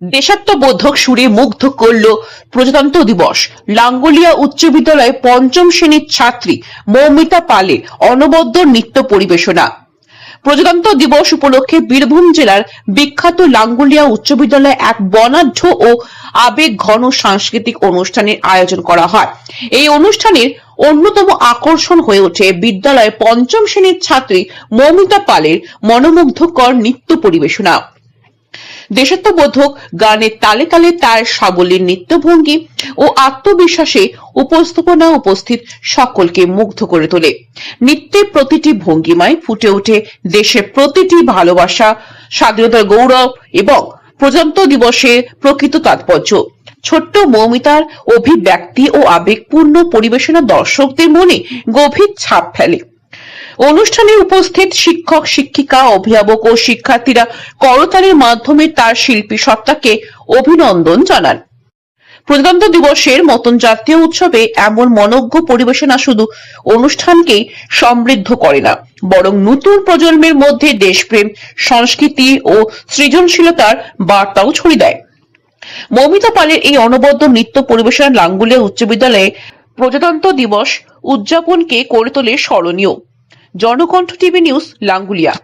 দেশাত্মবোধক সুরে মুগ্ধ করল প্রজাতন্ত্র দিবস। লাঙ্গলিয়া উচ্চ বিদ্যালয়ে পঞ্চম শ্রেণির ছাত্রী মৌমিতা পালের অনবদ্য নৃত্য পরিবেশনা। প্রজাতন্ত্র দিবস উপলক্ষে বীরভূম জেলার বিখ্যাত লাঙ্গুলিয়া উচ্চ বিদ্যালয়ে এক বনাঢ্য ও আবেগ ঘন সাংস্কৃতিক অনুষ্ঠানের আয়োজন করা হয়। এই অনুষ্ঠানের অন্যতম আকর্ষণ হয়ে ওঠে বিদ্যালয়ে পঞ্চম শ্রেণির ছাত্রী মৌমিতা পালের মনোমুগ্ধকর নৃত্য পরিবেশনা। দেশাত্মবোধক গানের তালে তালে তার সাবলীর নৃত্যভঙ্গি ও আত্মবিশ্বাসে উপস্থাপনা উপস্থিত সকলকে মুগ্ধ করে তোলে। নৃত্যের প্রতিটি ভঙ্গিমায় ফুটে ওঠে দেশের প্রতিটি ভালোবাসা, স্বাধীনতার গৌরব এবং প্রজাতন্ত্র দিবসের প্রকৃত তাৎপর্য। ছোট্ট মৌমিতার অভিব্যক্তি ও আবেগপূর্ণ পরিবেশনা দর্শকদের মনে গভীর ছাপ ফেলে। অনুষ্ঠানে উপস্থিত শিক্ষক, শিক্ষিকা, অভিভাবক ও শিক্ষার্থীরা করতালির মাধ্যমে তার শিল্পী সত্তাকে অভিনন্দন জানান। প্রজাতন্ত্র দিবসের মতন জাতীয় উৎসবে এমন মনজ্ঞ পরিবেশনা শুধু অনুষ্ঠানকেই সমৃদ্ধ করে না, বরং নতুন প্রজন্মের মধ্যে দেশপ্রেম, সংস্কৃতি ও সৃজনশীলতার বার্তাও ছড়িয়ে দেয়। মৌমিতা পালের এই অনবদ্য নৃত্য পরিবেশনা লাঙ্গুলিয়া উচ্চ বিদ্যালয়ে প্রজাতন্ত্র দিবস উদযাপনকে করে তোলে স্মরণীয়। Janakantha TV news Languliya.